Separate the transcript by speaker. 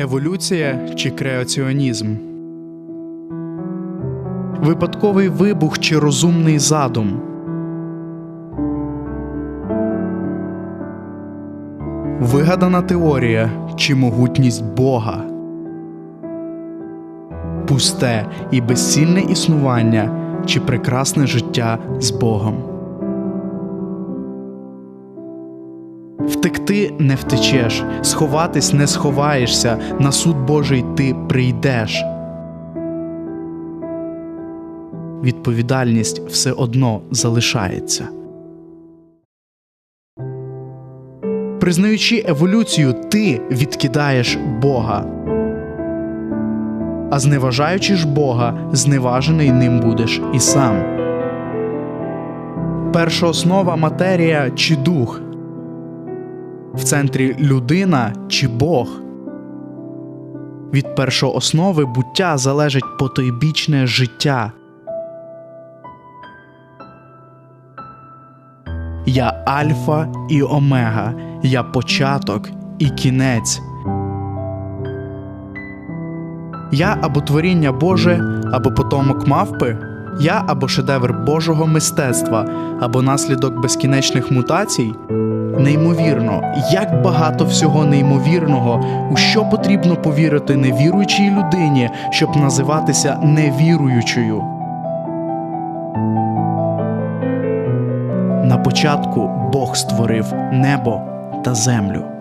Speaker 1: Еволюція чи креаціонізм? Випадковий вибух чи розумний задум? Вигадана теорія чи могутність Бога? Пусте і безцільне існування чи прекрасне життя з Богом? Втекти не втечеш, сховатись не сховаєшся, на суд Божий ти прийдеш. Відповідальність все одно залишається. Признаючи еволюцію, ти відкидаєш Бога. А зневажаючи ж Бога, зневажений ним будеш і сам. Перша основа матерія чи дух. В центрі людина чи Бог. Від першооснови буття залежить потойбічне життя. Я Альфа і Омега, я початок і кінець. Я або творіння Боже, або потомок мавпи, я або шедевр Божого мистецтва, або наслідок безкінечних мутацій. Неймовірно, як багато всього неймовірного, у що потрібно повірити невіруючій людині, щоб називатися невіруючою. На початку Бог створив небо та землю.